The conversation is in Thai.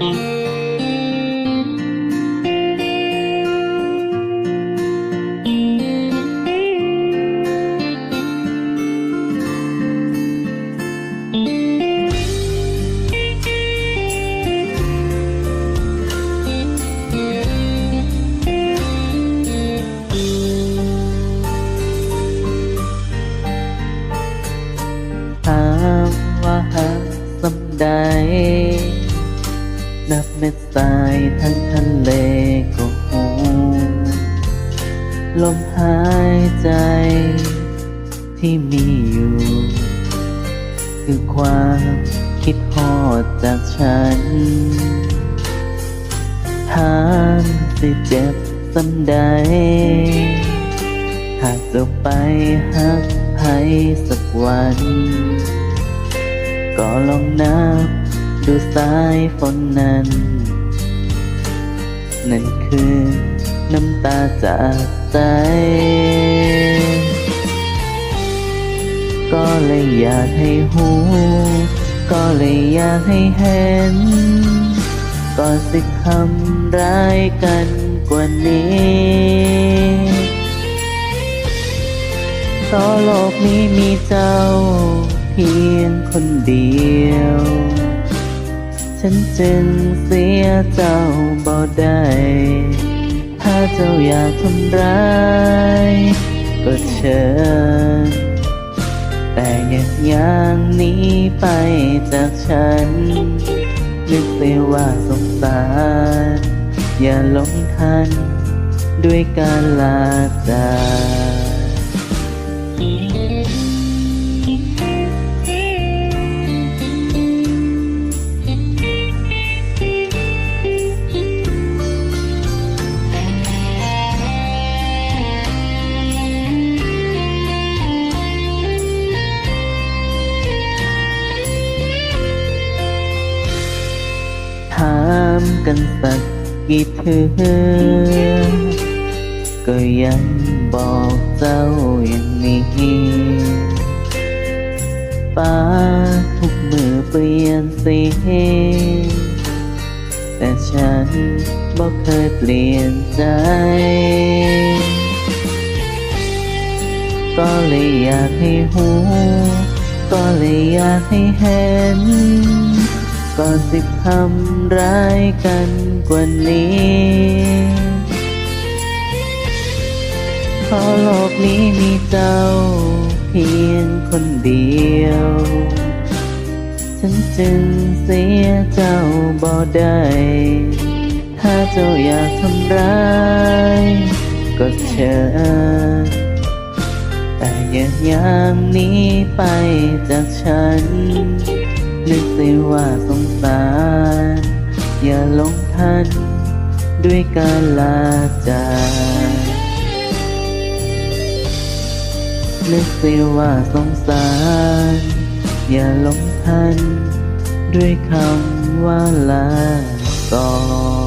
ถามว่าหาสำใด นับเม็ดทรายทั้งทะเลก็หูลมหายใจที่มีอยู่ คือความคิดฮอดจากฉันถามสิเจ็บสำใด หากจะไปหักใครสักวัน ก็ลองนับ ดูสายฝนนั้น นั่นคือน้ำตาจากใจ ก็เลยอยากให้หู ก็เลยอยากให้เห็นก่อนสิคำร้ายกันกว่านี้เพราะโลกนี้มีเจ้าเพียงคนเดียว ฉันจึงเสียเจ้าบ่ได้ ถ้าเจ้าอยากทำร้าย ก็เชิญ แต่อย่าย่างหนี้ไปจากฉัน นึกเสว่าสงสาร อย่าหลงทัน ด้วยการลาจาก มกันสักกี่เทือก็ยังบอกเจ้าอย่างนี้ป้าทุกมือเปลี่ยนสีแต่ฉันบอกเคยเปลี่ยนใจ ก็เลยอยากให้หู ก็เลยอยากให้เห็น ก่อนสิทำร้ายกันกว่านี้ เพราะโลกนี้มีเจ้าเพียงคนเดียว ฉันจึงเสียเจ้าบ่ได้ ถ้าเจ้าอยากทำร้าย ก็เชิญแต่อย่าย่างนี้ไปจากฉัน นึกสิว่าสงสาร อย่าหลงทัน ด้วยการลาจากนึกสิว่าสงสาร อย่าหลงทัน ด้วยคำว่าลาต่อ